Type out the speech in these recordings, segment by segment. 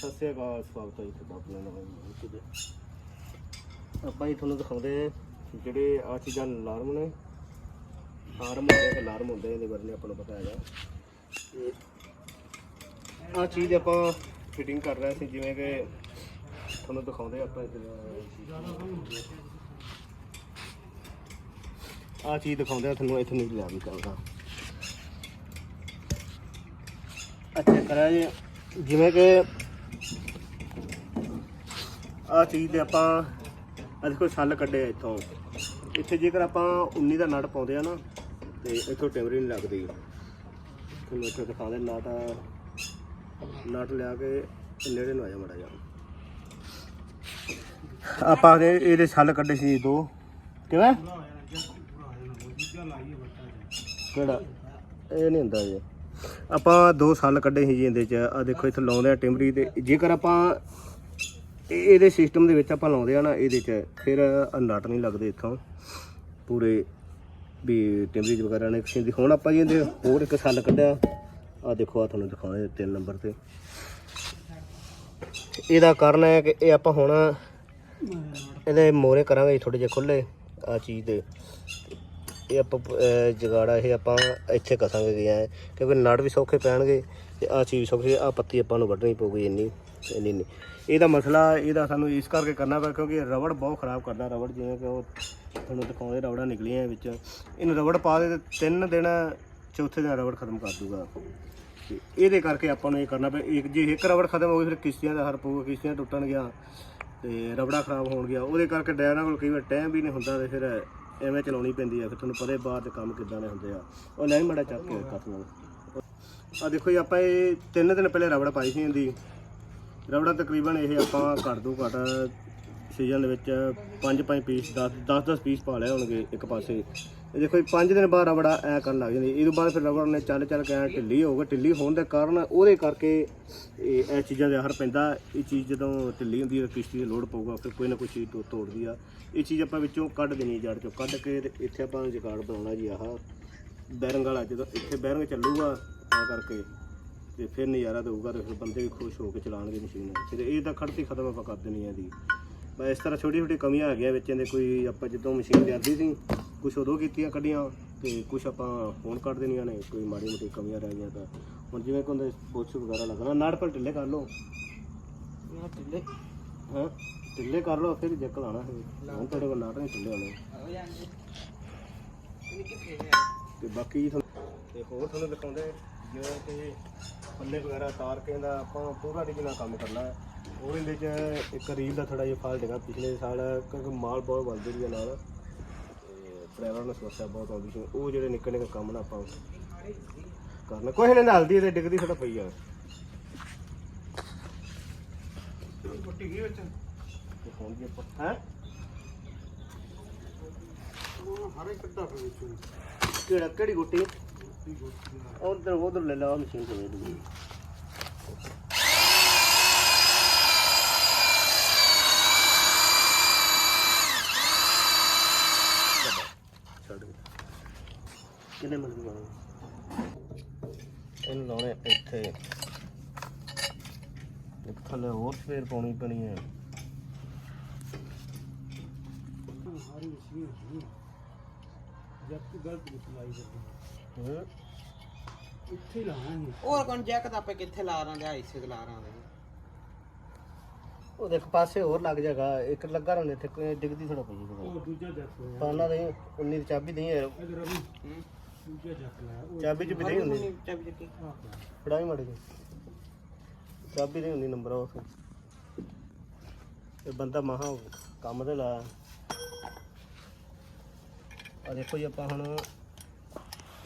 ਸਤਿ ਸ਼੍ਰੀ ਅਕਾਲ ਸਵਾਗਤ ਹੈ ਜੀ ਤੁਹਾਡਾ ਆਪਣੇ ਨਵੇਂ ਵੀਡੀਓ ਤੇ ਆਪਾਂ ਜੀ ਤੁਹਾਨੂੰ ਦਿਖਾਉਂਦੇ ਹਾਂ ਜਿਹੜੇ ਆ ਚੀਜ਼ਾਂ ਅਲਾਰਮ ਨੇ। ਹਾਰਮ ਹੁੰਦੇ ਆ ਅਲਾਰਮ ਹੁੰਦੇ ਆ, ਇਹਦੇ ਬਾਰੇ ਆਪਾਂ ਨੂੰ ਪਤਾ ਹੈਗਾ। ਤੇ ਆ ਚੀਜ਼ ਆਪਾਂ ਫਿਟਿੰਗ ਕਰ ਰਹੇ ਸੀ, ਜਿਵੇਂ ਕਿ ਤੁਹਾਨੂੰ ਦਿਖਾਉਂਦੇ ਆਪਾਂ ਆ ਚੀਜ਼ ਦਿਖਾਉਂਦੇ ਆ ਤੁਹਾਨੂੰ ਇੱਥੇ ਨਹੀਂ ਲਿਆ ਵੀ ਕਰਦਾ। ਅੱਛਾ ਕਰਾਂ ਜੀ ਜਿਵੇਂ ਕਿ ਆ ਚੀਜ਼ ਦੇ ਆਪਾਂ ਆ ਦੇਖੋ ਛੱਲ ਕੱਢੇ ਇੱਥੋਂ। ਇੱਥੇ ਜੇਕਰ ਆਪਾਂ 19 ਦਾ ਨਟ ਪਾਉਂਦੇ ਆ ਨਾ, ਤੇ ਇੱਥੋਂ ਟਿਮਰੀ ਨਹੀਂ ਲੱਗਦੀ। ਤੁਹਾਨੂੰ ਇੱਥੇ ਦਿਖਾ ਦੇ ਨਟ ਨਟ ਲਿਆ ਕੇ ਨੇੜੇ ਨੂੰ ਆ ਜਾ ਮੜਾ ਜਾ ਆਪਾਂ ਦੇ ਇਹਦੇ ਛੱਲ ਕੱਢੇ ਸੀ ਦੋ। ਕਿਵੇਂ? ਕਿਹੜਾ? ਇਹ ਨਹੀਂ ਹੁੰਦਾ ਜੀ। ਆਪਾਂ ਦੋ ਸਾਲ ਕੱਢੇ ਸੀ ਜੀ ਇਹਦੇ ਚ। ਆ ਦੇਖੋ ਇੱਥੇ ਲਾਉਂਦੇ ਆ ਟਿਮਰੀ ਤੇ। ਜੇਕਰ ਆਪਾਂ ਇਹ- ਇਹਦੇ ਸਿਸਟਮ ਦੇ ਵਿੱਚ ਆਪਾਂ ਲਾਉਂਦੇ ਆ ਨਾ, ਇਹਦੇ ਚ ਫਿਰ ਆਹ ਨਟ ਨਹੀਂ ਲੱਗਦੇ ਇੱਥੋਂ। ਪੂਰੇ ਵੀ ਟਿਮਰੀ ਵਗੈਰਾ ਨੇ ਕਿਸੇ ਦੀ। ਹੁਣ ਆਪਾਂ ਜੀ ਇਹਦੇ ਹੋਰ ਇੱਕ ਸੱਲ ਕੱਢਿਆ। ਆ ਦੇਖੋ ਆ ਤੁਹਾਨੂੰ ਦਿਖਾਉਂਦੇ ਤਿੰਨ ਨੰਬਰ ਤੇ। ਇਹਦਾ ਕਾਰਨ ਹੈ ਕਿ ਇਹ ਆਪਾਂ ਹੁਣ ਇਹਦੇ ਮੋਰੇ ਕਰਾਂਗੇ ਥੋੜੇ ਜਿਹਾ ਖੁੱਲੇ ਆ ਚੀਜ਼ ਦੇ। ਇਹ ਆਪਾਂ ਜਗਾੜਾ ਇਹ ਆਪਾਂ ਇੱਥੇ ਕਸਾਂਗੇ ਗਿਆ ਕਿਉਂਕਿ ਨੜ ਵੀ ਸੌਖੇ ਪੈਣਗੇ ਤੇ ਆ ਚੀਜ਼ ਸੌਖੀ ਆ ਪੱਤੀ ਆਪਾਂ ਨੂੰ ਵੱਢਣੀ ਪਊਗੀ ਇੰਨੀ। ਨਹੀਂ ਨਹੀਂ। ਇਹਦਾ ਮਸਲਾ, ਇਹਦਾ ਸਾਨੂੰ ਇਸ ਕਰਕੇ ਕਰਨਾ ਪਿਆ ਕਿਉਂਕਿ ਰਬੜ ਬਹੁਤ ਖਰਾਬ ਕਰਦਾ, ਰਬੜ ਜਿਵੇਂ ਕਿ ਉਹ ਤੁਹਾਨੂੰ ਦਿਖਾਉਂਦੇ ਰਬੜਾਂ ਨਿਕਲੀਆਂ ਵਿੱਚ। ਇਹਨੂੰ ਰਬੜ ਪਾ ਦੇ ਤੇ ਤਿੰਨ ਦਿਨ ਚੌਥੇ ਦਿਨ ਰਬੜ ਖਤਮ ਕਰ ਦੂਗਾ। ਤੇ ਇਹਦੇ ਕਰਕੇ ਆਪਾਂ ਨੂੰ ਇਹ ਕਰਨਾ ਪਿਆ। ਇੱਕ ਜੇ ਇੱਕ ਰਬੜ ਖਤਮ ਹੋ ਗਈ, ਫਿਰ ਕਿਸ਼ਤੀਆਂ ਦਾ ਹਰ ਪਊਗਾ ਕਿਸ਼ਤੀਆਂ ਟੁੱਟਣ ਗਿਆ ਤੇ ਰਬੜਾ ਖਰਾਬ ਹੋਣ ਗਿਆ। ਉਹਦੇ ਕਰਕੇ ਡਰਾਈਵਰਾਂ ਕੋਲ ਕਈ ਵਾਰ ਟਾਈਮ ਵੀ ਨਹੀਂ ਹੁੰਦਾ ਤੇ ਫਿਰ ਐਵੇਂ ਚਲਾਉਣੀ ਪੈਂਦੀ ਆ। ਫਿਰ ਤੁਹਾਨੂੰ ਪਤਾ ਹੀ ਬਾਹਰ ਦੇ ਕੰਮ ਕਿੱਦਾਂ ਦੇ ਹੁੰਦੇ ਆ। ਉਹ ਲੈ ਮੜਾ ਚੱਕ ਕੇ ਕੱਟ ਨਾਲ ਆ ਦੇਖੋ ਜੀ, ਆਪਾਂ ਇਹ ਤਿੰਨ ਦਿਨ ਪਹਿਲੇ ਰਬੜ ਪਾਈ ਸੀ ਇਹਦੀ। ਰਬੜਾ ਤਕਰੀਬਨ ਇਹ ਆਪਾਂ ਘੱਟ ਤੋਂ ਘੱਟ ਸੀਜ਼ਨ ਦੇ ਵਿੱਚ 5-5 ਪੀਸ 10 10 ਪੀਸ ਪਾ ਲਿਆ ਹੋਣਗੇ ਇੱਕ ਪਾਸੇ। ਇਹ ਦੇਖੋ 5 ਦਿਨ ਬਾਅਦ ਰਬੜਾ ਐ ਕਰਨ ਲੱਗ ਜਾਂਦੀ। ਇਹ ਤੋਂ ਬਾਅਦ ਫਿਰ ਰਬੜ ਨੇ ਚੱਲ ਚੱਲ ਕੇ ਢਿੱਲੀ ਹੋ ਗਈ ਢਿੱਲੀ ਹੋਣ ਦੇ ਕਾਰਨ ਉਹਦੇ ਕਰਕੇ ਇਹ ਇਹ ਚੀਜ਼ਾਂ ਦੇ ਅਸਰ ਪੈਂਦਾ। ਇਹ ਚੀਜ਼ ਜਦੋਂ ਢਿੱਲੀ ਹੁੰਦੀ ਹੈ ਕਿਸ਼ਤੀ ਦੀ ਲੋਡ ਪਊਗਾ, ਫਿਰ ਕੋਈ ਨਾ ਕੋਈ ਚੀਜ਼ ਤੋੜਦੀ ਆ। ਇਹ ਚੀਜ਼ ਆਪਾਂ ਵਿੱਚੋਂ ਕੱਢ ਦੇਣੀ ਜੜ ਚੋਂ। ਕੱਢ ਕੇ ਤੇ ਇੱਥੇ ਆਪਾਂ ਜਗਾੜ ਬਣਾਉਣਾ ਜੀ ਆਹ। ਬੈਰਿੰਗ ਵਾਲਾ ਜਦੋਂ ਇੱਥੇ ਬੈਰਿੰਗ ਚੱਲੂਗਾ, ਐ ਕਰਕੇ। ਤੇ ਫਿਰ ਨਜ਼ਾਰਾ ਦਊਗਾ ਤੇ ਫਿਰ ਬੰਦੇ ਵੀ ਖੁਸ਼ ਹੋ ਕੇ ਚਲਾਉਣਗੇ ਮਸ਼ੀਨ। ਫਿਰ ਇਹ ਤਾਂ ਖੜਤੀ ਖਤਮ ਆਪਾਂ ਕਰ ਦੇਣੀ ਆ ਦੀ ਬਸ ਇਸ ਤਰ੍ਹਾਂ ਛੋਟੀ ਛੋਟੀ ਕਮੀਆਂ ਆ ਗਈਆਂ ਵਿੱਚ ਇਹਦੇ ਕੋਈ ਆਪਾਂ ਜਦੋਂ ਮਸ਼ੀਨ ਲਿਆਂਦੀ ਸੀ ਕੁਝ ਉਦੋਂ ਕੀਤੀਆਂ ਕੱਢੀਆਂ ਤੇ ਕੁਝ ਆਪਾਂ ਹੁਣ ਕੱਢ ਦੇਣੀਆਂ ਨੇ ਕੋਈ ਮਾੜੀ ਮੋਟੀ ਕਮੀਆਂ ਰਹਿ ਗਈਆਂ ਤਾਂ। ਹੁਣ ਜਿਵੇਂ ਕੋਈ ਹੁੰਦਾ ਬੋਛ ਵਗੈਰਾ ਲੱਗਣਾ ਨਾੜ ਪਰ ਢਿੱਲੇ ਕਰ ਲਓ। ਢਿੱਲੇ? ਹਾਂ? ਢਿੱਲੇ ਕਰ ਲਓ ਫਿਰ ਜੱਕ ਲਾਣਾ ਹੈ ਹੁਣ ਤੁਹਾਡੇ ਕੋਲ ਨਾੜ ਨਹੀਂ ਢਿੱਲੇ ਹੋਣੇ। ਤੇ ਬਾਕੀ ਤੁਹਾਨੂੰ ਤੇ ਹੋਰ ਤੁਹਾਨੂੰ ਦਿਖਾਉਂਦੇ ਜਿਵੇਂ ਕਿ ਪੱਲੇ ਵਗੈਰਾ ਤਾਰ ਕੇ ਦਾ ਆਪਾਂ ਪੂਰਾ ਡਿਗਣਾ ਕੰਮ ਕਰਨਾ ਹੈ। ਹੋਰ ਇਹਦੇ ਚ ਇੱਕ ਰੀਲ ਦਾ ਥੋੜਾ ਜਿਹਾ ਫਾਲਟ ਹੈਗਾ। ਪਿਛਲੇ ਸਾਲ ਕਿਉਂਕਿ ਮਾਲ ਬਹੁਤ ਵੱਧ ਰਹੀ ਹੈ ਨਾਲ। ਤੇ ਡਰਾਈਵਰ ਨੂੰ ਸਮੱਸਿਆ ਬਹੁਤ ਆਉਂਦੀ ਸੀ। ਉਹ ਜਿਹੜੇ ਨਿੱਕੇ ਨਿੱਕੇ ਕੰਮ ਨਾ ਆਪਾਂ ਕਰਨਾ। ਕੋਈ ਨਹੀਂ ਹਲਦੀ ਤੇ ਡਿੱਗਦੀ ਥੋੜਾ ਪਈ ਆ। ਪੱਟੀ ਗਈ ਵਿੱਚ? ਤੇ ਫੋਨ ਦੀ ਆਪਾਂ ਹੈ? ਹਰੇ ਕੱਢਾ ਫਿਰ ਵਿੱਚੋਂ। ਕਿਹੜਾ ਕਿਹੜੀ ਗੁੱਟੀ? ਉਧਰ ਉਧਰ ਲੈ ਲਾ ਮਸ਼ੀਨ ਤੇ ਵੇਖ ਲਈ ਛੱਡ ਦੇ। ਕਿੰਨੇ ਮਿੰਟ ਦੀ ਲਾਉਣੀ ਇਹਨੂੰ ਲਾਉਣੇ ਇੱਥੇ ਇੱਕ ਥੱਲੇ ਹੋਰ ਸਪੇਰ ਪਾਉਣੀ ਪੈਣੀ ਹੈ ਹਾਰੀ ਮਸ਼ੀਨ ਹੈ ਜਦ ਤੂੰ ਗਲਤ ਵਿੱਚ ਲਾਈ ਕਰਦੀ ਹੂੰ ਇੱਥੇ ਹੈ ਹੋਰ ਕੋਣ? ਜੈਕ ਤਾਂ ਆਪੇ ਕਿੱਥੇ ਲਾ ਰਾਂ ਜਾਂ ਇਸੇ ਲਾ ਰਾਂ ਦੇ। ਉਹ ਦੇਖ ਪਾਸੇ ਹੋਰ ਲੱਗ ਜਾਗਾ ਇੱਕ ਲੱਗਾ ਰਹਿੰਦਾ ਇੱਥੇ ਕੋਈ ਡਿੱਗਦੀ ਥੋੜਾ ਪਈ ਹੈ ਉਹ ਦੂਜਾ ਜੱਕ ਹੋਇਆ। ਪਾਣਾ ਦੇ 19 ਦੀ ਚਾਬੀ ਨਹੀਂ ਹੈ ਇਧਰ ਅਭੀ ਦੂਜਾ ਜੱਕ ਲਾਇਆ ਉਹ ਚਾਬੀ ਚ ਵੀ ਨਹੀਂ ਹੁੰਦੀ? ਚਾਬੀ ਚੱਕੀ ਆਹ ਪਿਆ। ਫੜਾਈ ਮੜ ਕੇ ਚਾਬੀ ਨਹੀਂ ਹੁੰਦੀ ਨੰਬਰ ਉਸ ਇਹ ਬੰਦਾ ਮਹਾ ਕੰਮ ਤੇ ਲਾਇਆ। ਆ ਦੇਖੋ ਜੀ ਆਪਾਂ ਹੁਣ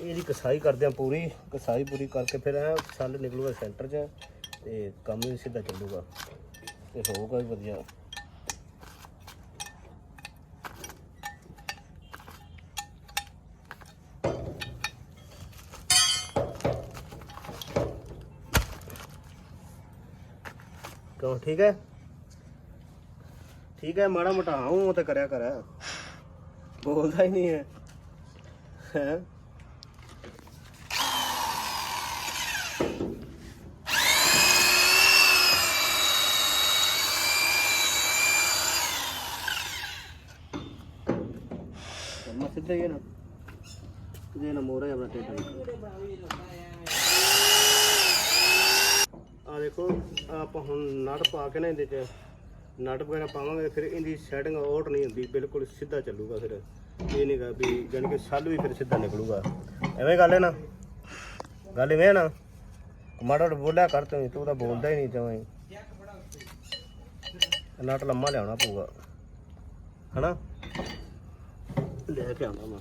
ਇਹਦੀ ਕਸਾਈ ਕਰਦੇ ਆ ਪੂਰੀ, ਕਸਾਈ ਪੂਰੀ ਕਰਕੇ ਫਿਰ ਇਹ ਛੱਲ ਨਿਕਲੂਗਾ ਸੈਂਟਰ 'ਚ ਤੇ ਕੰਮ ਵੀ ਸਿੱਧਾ ਚੱਲੂਗਾ ਤੇ ਹੋਊਗਾ ਵੀ ਵਧੀਆ। ਕਿਉਂ, ਠੀਕ ਹੈ? ਠੀਕ ਹੈ, ਮਾੜਾ ਮਟਾ ਹਾਂ ਤਾਂ ਕਰਿਆ ਕਰ। ਬੋਲਦਾ ਹੀ ਨਹੀਂ ਹੈ। ਹੈ? ਸਿੱਧਾ ਹੀ ਹੈ ਨਾ। ਜੇ ਨਾ ਆ ਦੇਖੋ, ਆਪਾਂ ਹੁਣ ਨਟ ਪਾ ਕੇ ਨਾ ਇਹਦੇ ਚ, ਨਟ ਵਗੈਰਾ ਪਾਵਾਂਗੇ, ਫਿਰ ਇਹਦੀ ਸੈਟਿੰਗ ਆਊਟ ਨਹੀਂ ਹੁੰਦੀ, ਬਿਲਕੁਲ ਸਿੱਧਾ ਚੱਲੂਗਾ ਫਿਰ। ਇਹ ਨਹੀਂਗਾ ਵੀ ਜਾਣੀ ਕਿ ਸੱਲ ਵੀ ਫਿਰ ਸਿੱਧਾ ਨਿਕਲੂਗਾ। ਐਵੇਂ ਗੱਲ ਹੈ ਨਾ? ਗੱਲ ਇਵੇਂ ਹੈ ਨਾ? ਮਾੜਾ ਜਿਹਾ ਬੋਲਿਆ ਕਰ ਤੂੰ ਤੂੰ ਤਾਂ ਬੋਲਦਾ ਹੀ ਨਹੀਂ ਜਮਾਂ ਹੀ। ਨਟ ਲੰਮਾ ਲਿਆਉਣਾ ਪਊਗਾ। ਹਨਾ? ਲੈ ਕੇ ਆਉਣਾ ਮੈਂ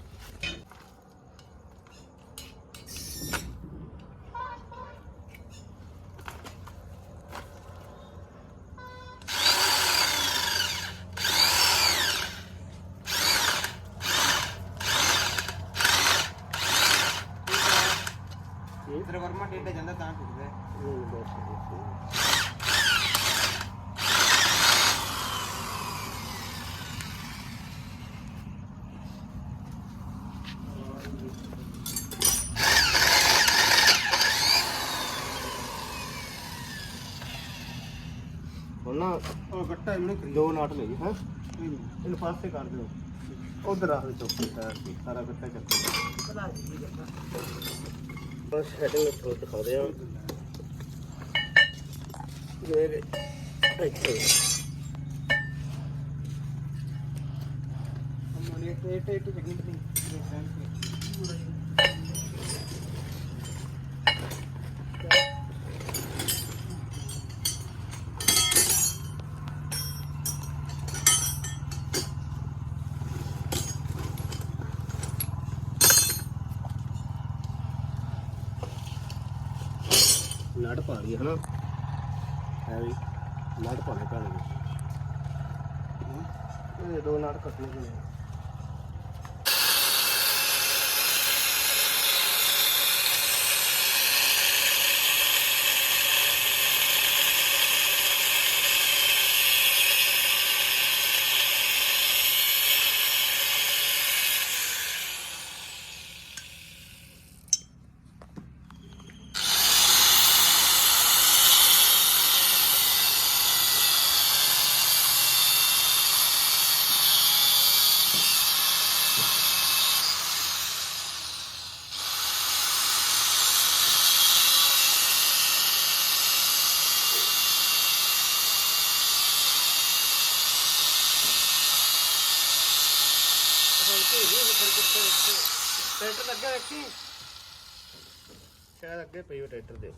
ਤੇਰੇ ਵਰਮਾ ਟੇਡੇ ਜਾਂਦਾ ਤਾਂ ਟੁੱਟਦਾ ਹੁਣ ਨਾ ਗੱਟਾ ਇਹਨੂੰ ਖਰੀਦ ਦੋ ਨਾਟ ਲਈ ਹੈ ਇਹਨੂੰ ਪਾਸੇ ਕਰ ਦਿਓ ਉਧਰ ਰੱਖ ਦੇ ਚੌਕੀ ਸਾਈਡ ਤੇ ਸਾਰਾ ਕੱਟਾ ਚੱਕ ਬਸ ਹੈਡਿੰਗ ਥੋੜਾ ਦਿਖਾਉਂਦੇ ਆ ਕਿ ਇੱਥੇ ਅਮੋਨੇ ਟੇ ਟੇ ਟੇ ਜਗੀ ਨਹੀਂ ਨਟ ਪਾ ਲਈ ਹਨਾ? ਹੈ ਵੀ ਨਟ ਪਾਣੇ ਪੈਣਗੇ ਇਹ ਦੋ ਨਟ ਕੱਟਣੇ ਪੈਣੇ ਟਰੈਕਟਰ ਲੱਗਾ ਰੱਖੀ ਸ਼ਾਇਦ ਅੱਗੇ ਪਈ ਹੋ ਟਰੈਕਟਰ ਦੇ।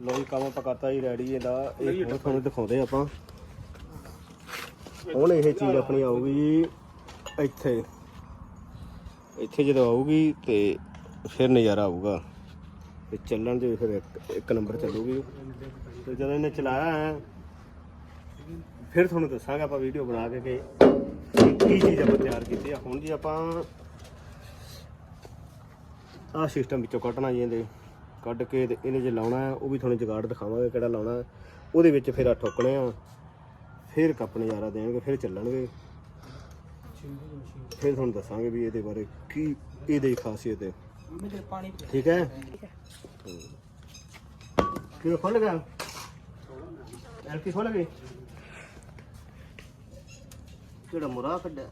ਲੋ ਜੀ ਕੰਮ ਆਪਾਂ ਕਰਤਾ ਜੀ ਰੈਡੀ ਇਹਦਾ। ਇਹ ਹੁਣ ਤੁਹਾਨੂੰ ਦਿਖਾਉਂਦੇ ਆਪਾਂ। ਹੁਣ ਇਹ ਚੀਜ਼ ਆਪਣੀ ਆਊਗੀ ਇੱਥੇ। ਇੱਥੇ ਜਦੋਂ ਆਊਗੀ ਤੇ ਫਿਰ ਨਜ਼ਾਰਾ ਆਊਗਾ। ਤੇ ਚੱਲਣ ਦੇ ਫਿਰ ਇੱਕ, ਇੱਕ ਨੰਬਰ ਚੱਲੂਗੀ। ਤੇ ਜਦੋਂ ਇਹਨੇ ਚਲਾਇਆ ਹੈ ਫਿਰ ਤੁਹਾਨੂੰ ਦੱਸਾਂਗੇ ਆਪਾਂ ਵੀਡੀਓ ਬਣਾ ਕੇ ਕਿ ਕੀ ਚੀਜ਼ ਆਪਾਂ ਤਿਆਰ ਕੀਤੀ ਆ। ਹੁਣ ਜੀ ਆਪਾਂ ਆਹ ਸਿਸਟਮ ਵਿੱਚੋਂ ਕੱਢਣਾ ਜੀ ਇਹਦੇ। ਕੱਢ ਕੇ ਤੇ ਇਹਨੇ ਜੇ ਲਾਉਣਾ ਹੈ ਉਹ ਵੀ ਤੁਹਾਨੂੰ ਜਗਾੜ ਦਿਖਾਵਾਂਗੇ ਕਿਹੜਾ ਲਾਉਣਾ ਉਹਦੇ ਵਿੱਚ ਫਿਰ ਆ ਠੋਕਣੇ ਆ। ਫਿਰ ਕੱਪ ਨਜ਼ਾਰਾ ਦੇਣਗੇ ਫਿਰ ਚੱਲਣਗੇ। ਫਿਰ ਤੁਹਾਨੂੰ ਦੱਸਾਂਗੇ ਵੀ ਇਹਦੇ ਬਾਰੇ ਕੀ ਇਹਦੇ ਖਾਸੀਅਤ ਹੈ। ਠੀਕ ਹੈ? ਕਿਉਂ ਖੁੱਲ ਗਿਆ? ਐਲਕੀ ਖੁੱਲ ਗਈ? ਕਿਹੜਾ ਮੁਰਾ ਕੱਢਿਆ?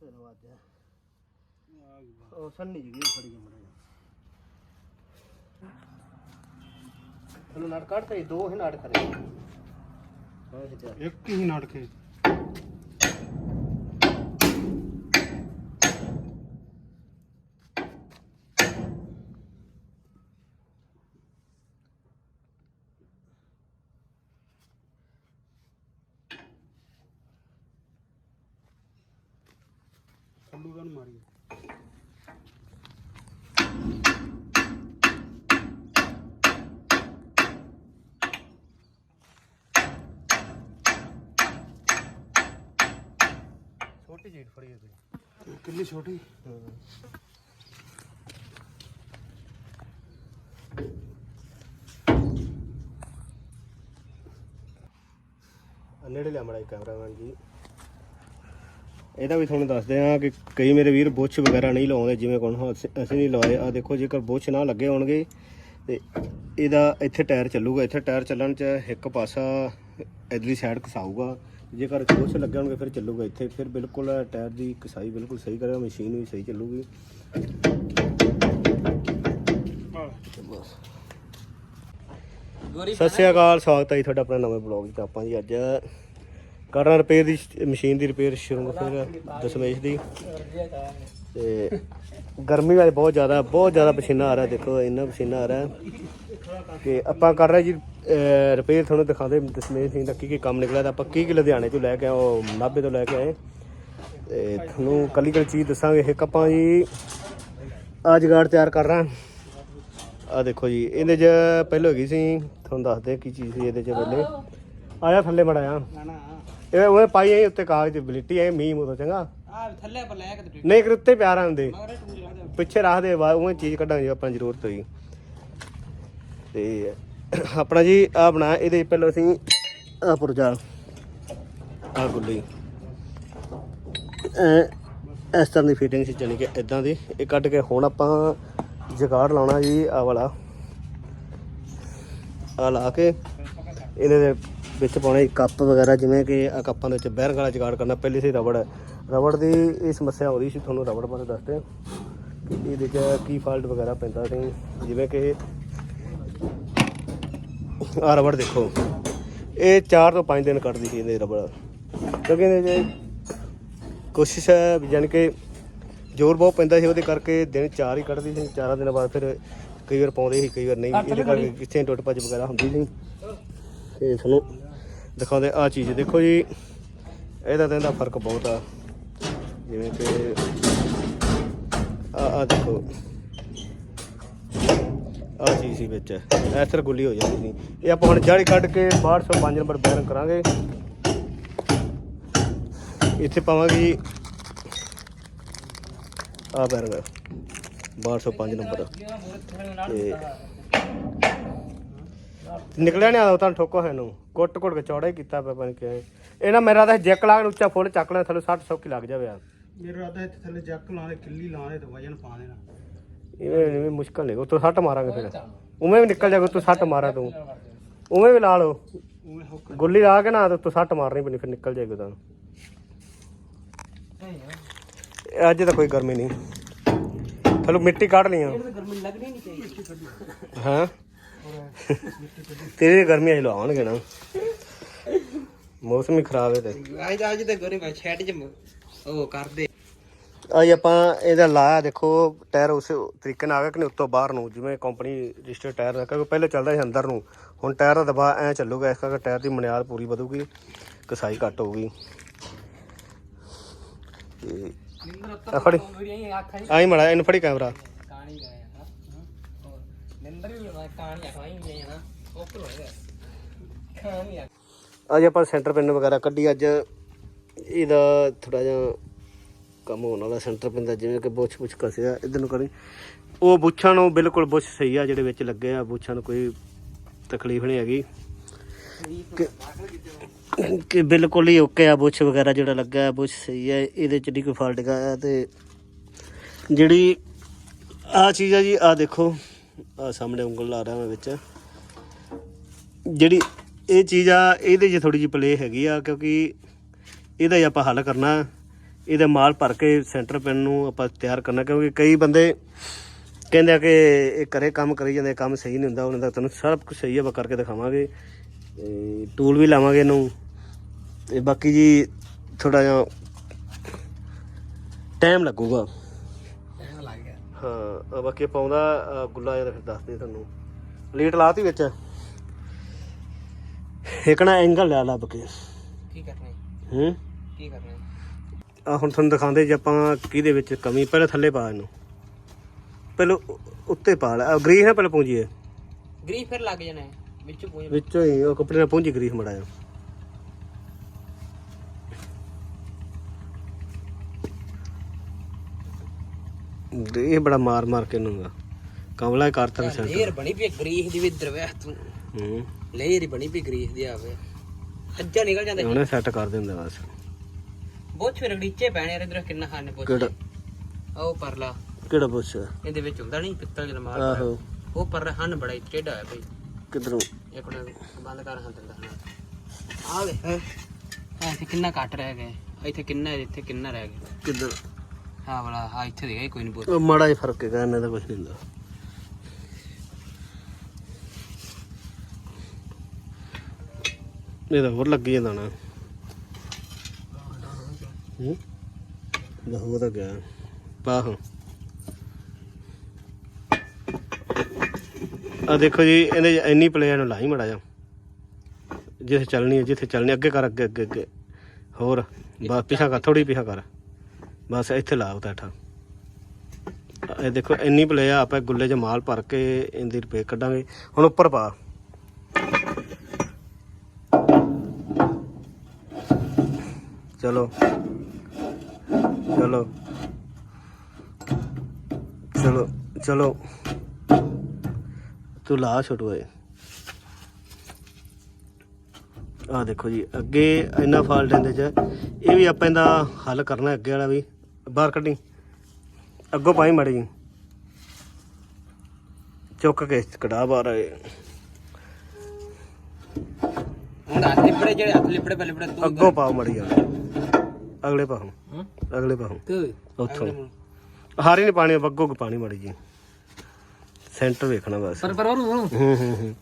ਹੱਥ ਨਵਾਜਿਆ ਉਹ ਸੰਨੀ ਜੀ ਫੜੀ ਮੜਾ ਚਲੋ ਨਾਟ ਕੱਢ ਤੇ ਦੋ ਹੀ ਨਾਟ ਕਰੇ। ਹਾਂ ਇੱਕ ਹੀ ਨਾਟਕੇ ਥੱਲੂ ਗਨ ਮਾਰੀ ਛੋਟੀ ਜੀਟ ਫੜੀ ਹੈ ਕਿੰਨੀ ਛੋਟੀ? ਨੇੜੇ ਲਿਆ ਮੜਾ ਕੈਮਰਾਮੈਨ ਜੀ। ਇਹਦਾ ਵੀ ਤੁਹਾਨੂੰ ਦੱਸਦੇ ਆ ਕਿ ਕਈ ਮੇਰੇ ਵੀਰ ਬੁੱਛ ਵਗੈਰਾ ਨਹੀਂ ਲਾਉਂਦੇ ਜਿਵੇਂ ਕੋਣ ਅਸੀਂ ਨਹੀਂ ਲਵਾਏ। ਆ ਦੇਖੋ ਜੇਕਰ ਬੁੱਛ ਨਾ ਲੱਗੇ ਹੋਣਗੇ ਤੇ ਇਹਦਾ ਇੱਥੇ ਟਾਇਰ ਚੱਲੂਗਾ। ਇੱਥੇ ਟਾਇਰ ਚੱਲਣ 'ਚ ਇੱਕ ਪਾਸਾ ਇਧਰਲੀ ਸਾਈਡ ਘਸਾਊਗਾ। ਜੇਕਰ ਬੁੱਛ ਲੱਗੇ ਹੋਣਗੇ ਫਿਰ ਚੱਲੂਗਾ ਇੱਥੇ। ਫਿਰ ਬਿਲਕੁਲ ਟਾਇਰ ਦੀ ਕਸਾਈ ਬਿਲਕੁਲ ਸਹੀ ਕਰੇਗਾ ਮਸ਼ੀਨ ਵੀ ਸਹੀ ਚੱਲੂਗੀ। ਸਤਿ ਸ਼੍ਰੀ ਅਕਾਲ ਸਵਾਗਤ ਹੈ ਜੀ ਤੁਹਾਡਾ ਆਪਣਾ ਨਵੇਂ ਬਲੌਗ 'ਚ ਆਪਾਂ ਜੀ ਅੱਜ। ਕਰਨਾ ਰਿਪੇਅਰ ਦੀ ਮਸ਼ੀਨ ਦੀ ਰਿਪੇਅਰ ਸ਼ੁਰੂ ਫਿਰ ਦਸ਼ਮੇਸ਼ ਦੀ। ਤੇ ਗਰਮੀ ਵਾਲੇ ਬਹੁਤ ਜ਼ਿਆਦਾ ਬਹੁਤ ਜ਼ਿਆਦਾ ਪਸੀਨਾ ਆ ਰਿਹਾ ਦੇਖੋ ਇੰਨਾ ਪਸੀਨਾ ਆ ਰਿਹਾ। ਕਿ ਆਪਾਂ ਕਰ ਰਹੇ ਜੀ ਰਿਪੇਅਰ ਤੁਹਾਨੂੰ ਦਿਖਾਉਂਦੇ ਦਸ਼ਮੇਸ਼ ਸਿੰਘ ਦਾ ਕੀ ਕੀ ਕੰਮ ਨਿਕਲਿਆ ਤਾਂ ਆਪਾਂ ਕੀ ਕੀ ਲੁਧਿਆਣੇ ਤੋਂ ਲੈ ਕੇ ਆਏ ਉਹ ਨਾਭੇ ਤੋਂ ਲੈ ਕੇ ਆਏ। ਤੇ ਤੁਹਾਨੂੰ ਕੱਲੀ ਕੱਲੀ ਚੀਜ਼ ਦੱਸਾਂਗੇ। ਇੱਕ ਆਪਾਂ ਜੀ ਆ ਜਗਾੜ ਤਿਆਰ ਕਰ ਰਹਾ। ਆ ਦੇਖੋ ਜੀ ਇਹਦੇ 'ਚ ਪਹਿਲਾਂ ਹੈਗੀ ਸੀ ਤੁਹਾਨੂੰ ਦੱਸਦੇ ਕੀ ਚੀਜ਼ ਸੀ ਇਹਦੇ 'ਚ ਪਹਿਲੇ। ਆਇਆ ਥੱਲੇ ਮੜਾ ਆ ਨਾ ਨਾ। ਇਹ ਉਹ ਪਾਈ ਆਈ ਉੱਤੇ ਕਾਗਜ਼ ਬਲਿੱਟੀ ਆਈ ਮੀਂਹ ਮੂਦੋਂ ਚੰਗਾ। ਆ ਥੱਲੇ ਪਰ ਲੈ ਕੇ ਤੇ ਨਹੀਂ ਕਰ ਉੱਤੇ ਮਗਰ ਟੂਲ ਲਾ ਦੇ। ਪਿੱਛੇ ਰੱਖ ਦੇ ਬਾਅਦ ਉਹ ਚੀਜ਼ ਕੱਢਾਂਗੇ ਜੇ ਆਪਾਂ ਜ਼ਰੂਰਤ ਹੋਈ। ਤੇ ਆਪਣਾ ਜੀ ਆ ਬਣਾ ਇਹਦੇ ਪਹਿਲਾਂ ਅਸੀਂ ਆ ਪੁਰਜਾ ਆ ਗੁੱਲੀ। ਐ ਇਸ ਤਰ੍ਹਾਂ ਦੀ ਫਿਟਿੰਗ ਸੀ ਜਾਣੀ ਕਿ ਇਦਾਂ ਦੀ। ਇਹ ਕੱਢ ਕੇ ਹੁਣ ਆਪਾਂ ਜਗਾੜ ਲਾਉਣਾ ਜੀ ਆ ਵਾਲਾ। ਆ ਲਾ ਕੇ ਇਹਦੇ ਵਿੱਚ ਪਾਉਣੇ ਕੱਪ ਵਗੈਰਾ ਜਿਵੇਂ ਕਿ ਆ ਕੱਪਾਂ ਦੇ ਵਿੱਚ ਬੈਰੰਗ ਵਾਲਾ ਜਗਾੜ ਕਰਨਾ। ਪਹਿਲੇ ਸੀ ਰਬੜ ਰਬੜ ਦੀ ਇਹ ਸਮੱਸਿਆ ਹੋ ਰਹੀ ਸੀ ਤੁਹਾਨੂੰ ਰਬੜ ਬਾਰੇ ਦੱਸਦੇ ਹਾਂ ਕਿ ਇਹਦੇ 'ਚ ਕੀ ਫਾਲਟ ਵਗੈਰਾ ਪੈਂਦਾ ਸੀ? ਜਿਵੇਂ ਕਿ ਆ ਰਬੜ ਦੇਖੋ। ਇਹ 4 ਤੋਂ 5 ਦਿਨ ਕੱਢਦੀ ਸੀ ਇਹਦੇ ਰਬੜ। ਕਿਉਂਕਿ ਇਹਦੇ ਕੋਸ਼ਿਸ਼ ਹੈ ਜਾਣੀ ਕਿ ਜ਼ੋਰ ਬਹੁਤ ਪੈਂਦਾ ਸੀ ਉਹਦੇ ਕਰਕੇ ਦਿਨ 4 ਹੀ ਕੱਢਦੀ ਸੀ। ਚਾਰਾਂ ਦਿਨਾਂ ਬਾਅਦ ਫਿਰ ਕਈ ਵਾਰ ਪਾਉਂਦੇ ਸੀ ਕਈ ਵਾਰ ਨਹੀਂ। ਇਹਦੇ ਕਰਕੇ ਕਿੱਥੇ ਟੁੱਟ ਭੱਜ ਵਗੈਰਾ ਹੁੰਦੀ ਸੀ। ਤੇ ਤੁਹਾਨੂੰ ਦਿਖਾਉਂਦੇ ਆ ਚੀਜ਼। ਦੇਖੋ ਜੀ ਇਹਦਾ ਤੇ ਇਹਦਾ ਫ਼ਰਕ ਬਹੁਤ ਆ। ਜਿਵੇਂ ਕਿ ਆ ਆ ਦੇਖੋ। ਆ ਚੀਜ਼ ਸੀ ਵਿੱਚ। ਇਸ ਤਰ੍ਹਾਂ ਗੁੱਲੀ ਹੋ ਜਾਂਦੀ ਸੀ। ਇਹ ਆਪਾਂ ਹੁਣ ਜੜ ਕੱਢ ਕੇ 1205 ਨੰਬਰ ਬੈਰੰਗ ਕਰਾਂਗੇ। ਇੱਥੇ ਪਾਵਾਂਗੇ ਜੀ ਆ ਬੈਰੰਗ। 1205 ਨੰਬਰ। ਤੇ ਨਿਕਲਿਆ ਨਹੀਂ ਆਦਾ ਤਾਂ ਠੋਕੋ ਹੈ ਨੂੰ ਕੁੱਟ ਕੁੱਟ ਕੇ ਚੌੜਾ ਹੀ ਕੀਤਾ ਪਿਆ ਪਨ ਕਿ ਇਹ ਨਾ ਮੇਰਾ ਤਾਂ ਜੈਕ ਲਾ ਉੱਚਾ ਫੁੱਲ ਚੱਕ ਲੈ ਥੱਲੇ 60 ਸੌ ਕੀ ਲੱਗ ਜਾਵੇ ਆ। ਮੇਰਾ ਰਾਦਾ ਇੱਥੇ ਥੱਲੇ ਜੱਕ ਲਾ ਦੇ ਕਿੱਲੀ ਲਾ ਦੇ ਤੇ ਵਜਨ ਪਾ ਦੇਣਾ। ਇਹ ਵੀ ਮੁਸ਼ਕਲ ਨਹੀਂ ਉੱਤੋਂ ਸੱਟ ਮਾਰਾਂਗੇ ਫਿਰ। ਉਵੇਂ ਵੀ ਨਿਕਲ ਜਾਗਾ ਉੱਤੋਂ ਸੱਟ ਮਾਰਾਂ ਤੂੰ। ਉਵੇਂ ਵੀ ਲਾ ਲਓ। ਉਵੇਂ ਹੁੱਕ ਗੁੱਲੀ ਲਾ ਕੇ ਨਾ ਤੇ ਉੱਤੋਂ ਸੱਟ ਮਾਰਨੀ ਪੈਣੀ ਫਿਰ ਨਿਕਲ ਜਾਏਗਾ ਤਾਂ। ਅੱਜ ਤਾਂ ਕੋਈ ਗਰਮੀ ਨਹੀਂ। ਚਲੋ ਮਿੱਟੀ ਕੱਢ ਲਈਆਂ ਗਰਮੀ ਲੱਗਣੀ ਨਹੀਂ ਚਾਹੀਦੀ। ਹਾਂ? ਤੇਰੀ ਗਰਮੀ ਅਜ ਲਾਉਣਗੇ ਨਾ। ਮੌਸਮ ਹੀ ਖਰਾਬ ਹੈ ਤੇ। ਅੱਜ ਅੱਜ ਤੇ ਗੋਰੀ ਮੈਂ ਛੱਡ ਜਮ। ਉਹ ਕਰਦੇ। ਅੱਜ ਆਪਾਂ ਇਹਦਾ ਲਾਇਆ ਦੇਖੋ ਟਾਇਰ ਉਸੇ ਤਰੀਕੇ ਨਾਲ ਆ ਗਿਆ ਕਿ ਨਹੀਂ ਉੱਤੋਂ ਬਾਹਰ ਨੂੰ ਜਿਵੇਂ ਕੰਪਨੀ ਰਜਿਸਟਰ ਟਾਇਰ ਦਾ ਕਿਉਂਕਿ ਪਹਿਲੇ ਚੱਲਦਾ ਸੀ ਅੰਦਰ ਨੂੰ ਹੁਣ ਟਾਇਰ ਦਾ ਦਬਾਅ ਐ ਚੱਲੂਗਾ ਇਸ ਕਰਕੇ ਟਾਇਰ ਦੀ ਮਨਿਆਦ ਪੂਰੀ ਵਧੂਗੀ ਕਸਾਈ ਘੱਟ ਹੋਊਗੀ। ਤੇ ਫੜੀ। ਆਈ ਮੜਾ ਇਹਨੂੰ ਫੜੀ ਕੈਮਰਾ। ਅੱਜ ਆਪਾਂ ਸੈਂਟਰ ਪਿੰਨ ਵਗੈਰਾ ਕੱਢੀ ਅੱਜ ਇਹਦਾ ਥੋੜਾ ਜਿਹਾ ਕੰਮ ਹੋਣ ਵਾਲਾ ਸੈਂਟਰ ਪੈਂਦਾ, ਜਿਵੇਂ ਕਿ ਬੁੱਛ ਬੁੱਛ ਕਸਿਆ ਇਧਰ ਨੂੰ ਕਰੀ। ਉਹ ਬੁੱਛਾਂ ਨੂੰ ਬਿਲਕੁਲ ਬੁੱਛ ਸਹੀ ਆ, ਜਿਹੜੇ ਵਿੱਚ ਲੱਗੇ ਆ, ਬੁੱਛਾਂ ਨੂੰ ਕੋਈ ਤਕਲੀਫ ਨਹੀਂ ਹੈਗੀ। ਕਿ- ਬਿਲਕੁਲ ਹੀ ਓਕੇ ਆ, ਬੁੱਛ ਵਗੈਰਾ ਜਿਹੜਾ ਲੱਗਾ ਹੈ ਬੁੱਛ ਸਹੀ ਹੈ ਇਹਦੇ ਚ ਨਹੀਂ ਕੋਈ ਫਾਲਟ ਹੈ ਤੇ ਜਿਹੜੀ ਆ ਚੀਜ਼ ਆ ਜੀ, ਆ ਦੇਖੋ, ਆ ਸਾਹਮਣੇ ਉਂਗਲ ਲਾ ਰਿਹਾ ਮੈਂ ਵਿੱਚ। ਜਿਹੜੀ ਇਹ ਚੀਜ਼ ਆ, ਇਹਦੇ 'ਚ ਥੋੜੀ ਜਿਹੀ ਪਲੇ ਹੈਗੀ ਆ, ਕਿਉਂਕਿ ਇਹਦਾ ਹੀ ਆਪਾਂ ਹੱਲ ਕਰਨਾ। ਇਹਦਾ ਮਾਲ ਭਰ ਕੇ ਸੈਂਟਰ ਪਿੰਨ ਨੂੰ ਆਪਾਂ ਤਿਆਰ ਕਰਨਾ ਕਿਉਂਕਿ ਕਈ ਬੰਦੇ ਕਹਿੰਦੇ ਆ ਕਿ ਇਹ ਕਰੇ ਕੰਮ ਕਰੀ ਜਾਂਦੇ ਕੰਮ ਸਹੀ ਨਹੀਂ ਹੁੰਦਾ ਉਹਨਾਂ ਦਾ ਤੁਹਾਨੂੰ ਸਭ ਕੁਝ ਸਹੀ ਆਪਾਂ ਕਰਕੇ ਦਿਖਾਵਾਂਗੇ। ਟੂਲ ਵੀ ਲਾਵਾਂਗੇ ਇਹਨੂੰ। ਤੇ ਬਾਕੀ ਜੀ ਥੋੜਾ ਜਿਹਾ ਟਾਈਮ ਲੱਗੂਗਾ। ਐਂ ਲੱਗ ਗਿਆ। ਹਾਂ ਬਾਕੀ ਪਾਉਂਦਾ ਗੁੱਲਾ ਜਿਹਾ ਫਿਰ ਦੱਸਦੇ ਤੁਹਾਨੂੰ। ਲੇਟ ਲਾਤੀ ਵਿੱਚ? ਇੱਕ ਨਾ ਐਂਗਲ ਲਿਆ ਲੱਭ ਕੇ ਕੀ ਕਰਨਾ ਹੈ? ਹੂੰ? ਕੀ ਕਰਨਾ? ਆ ਹੁਣ ਤੁਹਾਨੂੰ ਦਿਖਾਉਂਦੇ ਜੇ ਆਪਾਂ ਕਿਹਦੇ ਵਿੱਚ ਕਮੀ ਪਹਿਲਾਂ ਥੱਲੇ ਪਾ ਇਹਨੂੰ। ਪਹਿਲਾਂ ਉੱਤੇ ਪਾ ਲੈ। ਗਰੀਸ ਨਾ ਪਹਿਲਾਂ ਪੂੰਜੀਏ ਗਰੀਫ ਫਿਰ ਲੱਗ ਜਾਣਾ ਹੈ। ਵਿੱਚੋਂ ਪੂੰਝ ਵਿੱਚੋਂ ਹੀ ਉਹ ਕੱਪੜੇ ਨਾਲ ਪੂੰਜੀ ਗਰੀਸ ਮੜਾਇਆ ਇਹ ਬੜਾ ਮਾਰ ਮਾਰ ਕੇ ਨੂੰ ਕਮਲਾ ਕਰਤਾ ਸੈਂਟਰ ਲੇਅਰ ਬਣੀ ਪਈ ਗਰੀਸ ਦੀ ਵੀ ਦਰਵੇ ਤੂੰ ਹੂੰ। ਲੇਅਰ ਹੀ ਬਣੀ ਪਈ ਗਰੀਸ ਦੀ ਆਵੇ ਅੱਜਾ ਨਿਕਲ ਜਾਂਦਾ। ਉਹਨੇ ਸੈੱਟ ਕਰ ਦਿੰਦਾ ਬਸ। ਬਹੁਤ ਛੇ ਰਗੜੀਚੇ ਪੈਣੇ ਯਾਰ ਇਧਰ ਕਿੰਨਾ ਖਾਣੇ ਪੁੱਛ। ਕਿਹੜਾ? ਉਹ ਪਰਲਾ। ਕਿਹੜਾ ਪੁੱਛ? ਇਹਦੇ ਵਿੱਚ ਹੁੰਦਾ ਨਹੀਂ ਪਿੱਤਲ ਜਿਹੜਾ ਮਾਰ ਆਹੋ। ਉਹ ਪਰ ਹਨ ਬੜਾ ਹੀ ਟੇਢਾ ਹੈ ਭਾਈ ਕਿਧਰੋਂ? ਇੱਕ ਮਿੰਟ ਬੰਦ ਕਰ ਹਾਂ ਦਿੰਦਾ ਹਾਂ ਆ ਵੇ ਹਾਂ? ਇੱਥੇ ਕਿੰਨਾ ਘੱਟ ਰਹਿ ਗਿਆ ਇੱਥੇ ਕਿੰਨਾ ਹੈ, ਇੱਥੇ ਕਿੰਨਾ ਰਹਿ ਗਿਆ ਕਿੱਧਰ? ਹਾਂ ਵਾਲਾ ਹਾਂ ਇੱਥੇ ਦੇ ਕੋਈ ਨਹੀਂ ਬੋਲ ਉਹ ਮਾੜਾ ਹੀ ਫ਼ਰਕ ਹੈਗਾ ਇਹਨਾਂ ਦਾ ਕੁਝ ਨਹੀਂ ਹੁੰਦਾ। ਇਹ ਤਾਂ ਹੋਰ ਲੱਗੀ ਜਾਂਦਾ ਨਾ। ਹੂੰ। ਬਹੁ ਤਾਂ ਗਿਆ। ਪਾਹ। ਆ ਦੇਖੋ ਜੀ ਇਹਦੇ 'ਚ ਇੰਨੀ ਪਲੇਅਰ ਨੂੰ ਲਾਈ ਮੜਾ ਜਾ। ਜਿੱਥੇ ਚੱਲਣੀ ਹੈ, ਜਿੱਥੇ ਚੱਲਣੀ ਅੱਗੇ ਕਰ, ਅੱਗੇ ਅੱਗੇ ਅੱਗੇ। ਹੋਰ, ਬਸ ਪਿਛਾ ਕਰ ਥੋੜੀ ਪਿਛਾ ਕਰ। ਬਸ ਇੱਥੇ ਲਾ ਉਤਾਠਾ ਇਹ ਦੇਖੋ, ਇੰਨੀ ਪਲੇ ਆ ਆਪਾਂ ਗੁੱਲੇ 'ਚ ਮਾਲ ਭਰ ਕੇ ਇਹਦੀ ਰੁਪਏ ਕੱਢਾਂਗੇ। ਹੁਣ ਉੱਪਰ ਪਾ। ਚਲੋ। ਚਲੋ। ਚਲੋ ਚਲੋ। ਤੂੰ ਲਾ ਛੋਟੂਏ ਆ ਦੇਖੋ ਜੀ ਅੱਗੇ ਇੰਨਾ ਫਾਲਟ ਇਹਦੇ 'ਚ। ਇਹ ਵੀ ਆਪਾਂ ਇਹਦਾ ਹੱਲ ਕਰਨਾ ਅੱਗੇ ਵਾਲਾ ਵੀ। ਬਾਹਰ ਕੱਢੀ। ਅੱਗੋਂ ਪਾਈ ਮੜੀ ਜੀ। ਚੁੱਕ ਕੇ ਕੜਾ ਬਾਹਰ ਆਏ ਹੁਣ ਲਿਪੜੇ ਜਿਹੜੇ ਹੱਥ ਲਿਪੜੇ ਪਹਿਲੇ ਲਿਪੜੇ ਤੂੰ ਅੱਗੋਂ ਪਾਓ ਮੜੀ ਅਗਲੇ ਹੂੰ। ਅਗਲੇ ਪਾਹੋਂ ਤੂੰ ਉੱਥੋਂ। ਹਾਰੀ ਨਹੀਂ ਪਾਣੀ ਅੱਗੋਂ ਕੋ ਪਾਣੀ ਮੜੀ ਜੀ ਸੈਂਟਰ ਵੇਖਣਾ ਬਸ। ਪਰ ਪਰ ਉਹ ਹੂੰ ਹੂੰ ਹੂੰ।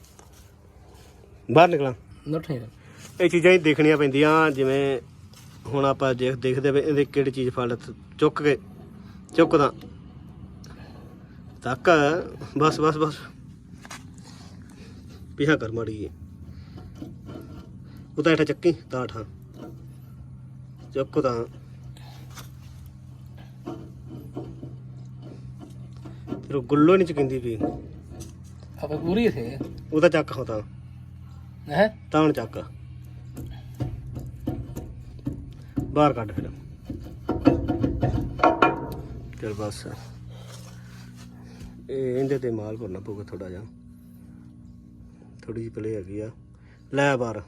ਬਾਹਰ ਨਿਕਲਾਂ। ਹੈ ਇਹ ਚੀਜ਼ਾਂ ਹੀ ਦੇਖਣੀਆਂ ਪੈਂਦੀਆਂ ਜਿਵੇਂ ਹੁਣ ਆਪਾਂ ਦੇਖ ਦੇਖਦੇ ਵੀ ਇਹਦੇ ਕਿਹੜੀ ਚੀਜ਼ ਫੜ ਚੁੱਕ ਕੇ ਚੁੱਕਦਾ। ਤੱਕ ਬਸ ਬਸ ਬਸ। ਪਿਆ ਕਰ ਮਾੜੀ ਉਹ ਤਾਂ ਹੇਠਾਂ ਚੱਕੀ ਤਾਂ ਠਾ। ਚੁੱਕ ਤਾਂ। ਫਿਰ ਉਹ ਗੁੱਲੋ ਨਹੀਂ ਚਕਿੰਦੀ ਵੀ। ਅਬੇ ਪੂਰੀ ਥੇ ਉਹ ਤਾਂ ਚੱਕ ਹੋ ਤਾਂ। ਹੈ? ਤਾਂ ਹੁਣ ਚੱਕ। ਬਾਹਰ ਕੱਢ ਫਿਰ। ਚਲ ਬਸ। ਇਹ ਇਹਦੇ ਤੇ ਮਾਲ ਭਰਨਾ ਪਊਗਾ ਥੋੜਾ ਜਿਹਾ। ਥੋੜੀ ਜਿਹੀ ਪਲੇ ਹੈਗੀ ਆ। ਲੈ ਬਾਹਰ।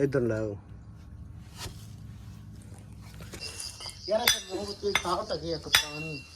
ਇਧਰ ਲੈ ਆਓ। ਯਾਰ ਇਹ ਬਹੁਤ ਕੋਈ ਸਾਹ ਤੱਕ ਹੈ ਕਪਤਾਨ ਕੰਮੀ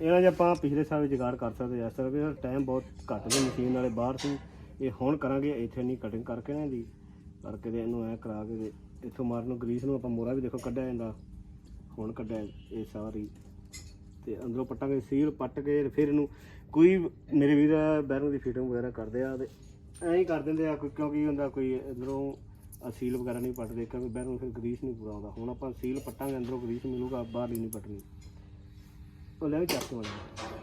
ਇਹਨਾਂ 'ਚ ਆਪਾਂ ਪਿਛਲੇ ਸਾਲ ਵੀ ਜੁਗਾੜ ਕਰ ਸਕਦੇ ਇਸ ਤਰ੍ਹਾਂ ਵੀ ਟਾਈਮ ਬਹੁਤ ਘੱਟ ਦੇ ਮਸ਼ੀਨ ਵਾਲੇ ਬਾਹਰ ਸੀ। ਇਹ ਹੁਣ ਕਰਾਂਗੇ, ਇੱਥੇ ਨਹੀਂ ਕਟਿੰਗ ਕਰਕੇ ਨਾ ਇਹਦੀ, ਕਰਕੇ ਤੇ ਇਹਨੂੰ ਐ ਕਰਾ ਕੇ ਤੇ ਇੱਥੋਂ ਮਾਰਨ ਨੂੰ ਗਰੀਸ ਨੂੰ ਆਪਾਂ ਮੋਰਾ ਵੀ ਦੇਖੋ ਕੱਢਿਆ ਜਾਂਦਾ। ਹੁਣ ਕੱਢਿਆ ਇਹ ਸਾਰੀ। ਤੇ ਅੰਦਰੋਂ ਪੱਟਾਂਗੇ, ਸੀਲ ਪੱਟ ਕੇ ਫਿਰ ਇਹਨੂੰ ਕੋਈ ਮੇਰੇ ਵੀਰ ਬੈਰੋਂ ਦੀ ਫਿਟਿੰਗ ਵਗੈਰਾ ਕਰਦੇ ਆ ਤੇ ਐਂ ਹੀ ਕਰ ਦਿੰਦੇ ਆ, ਕੋਈ ਕਿਉਂਕਿ ਹੁੰਦਾ ਕੋਈ ਅੰਦਰੋਂ ਅ ਸੀਲ ਵਗੈਰਾ ਨਹੀਂ ਪੱਟਦੇ, ਕਿਉਂਕਿ ਬੈਰੋਂ ਫਿਰ ਗਰੀਸ ਨਹੀਂ ਪੂਰਾ ਆਉਂਦਾ। ਹੁਣ ਆਪਾਂ ਸੀਲ ਪੱਟਾਂਗੇ, ਅੰਦਰੋਂ ਗਰੀਸ ਮਿਲੂਗਾ ਬਾਹਰ ਨਹੀਂ ਪੱਟਣੀ। ਉਹ ਲੈ ਵੀ ਚੱਕ ਕੇ ਮਾੜਾ